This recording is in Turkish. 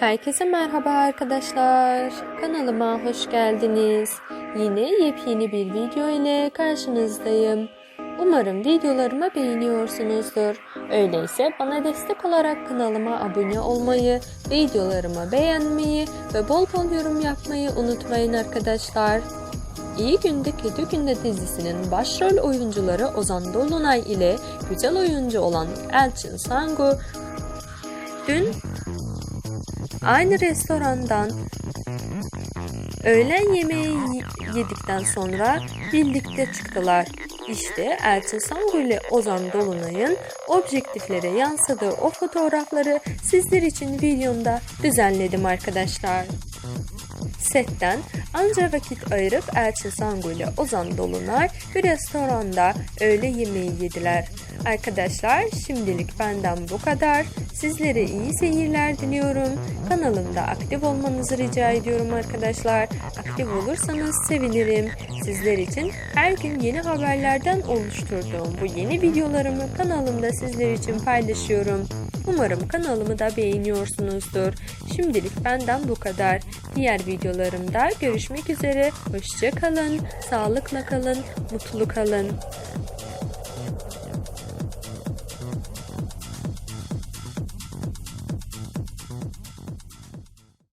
Herkese merhaba arkadaşlar. Kanalıma hoş geldiniz. Yine yepyeni bir video ile karşınızdayım. Umarım videolarımı beğeniyorsunuzdur. Öyleyse bana destek olarak kanalıma abone olmayı, videolarımı beğenmeyi ve bol bol yorum yapmayı unutmayın arkadaşlar. İyi Günde Kötü Günde dizisinin başrol oyuncuları Ozan Dolunay ile güzel oyuncu olan Elçin Sangu dün aynı restorandan öğlen yemeği yedikten sonra birlikte çıktılar. İşte Elçin Sangu ile Ozan Dolunay'ın objektiflere yansıdığı o fotoğrafları sizler için videomda düzenledim arkadaşlar. Setten anca vakit ayırıp Elçin Sangu ile Ozan Dolunay bir restoranda öğle yemeği yediler. Arkadaşlar şimdilik benden bu kadar. Sizlere iyi seyirler diliyorum. Kanalımda aktif olmanızı rica ediyorum arkadaşlar. Aktif olursanız sevinirim. Sizler için her gün yeni haberlerden oluşturduğum bu yeni videolarımı kanalımda sizler için paylaşıyorum. Umarım kanalımı da beğeniyorsunuzdur. Şimdilik benden bu kadar. Diğer videolarımda görüşmek üzere. Hoşça kalın, sağlıkla kalın, mutlu kalın.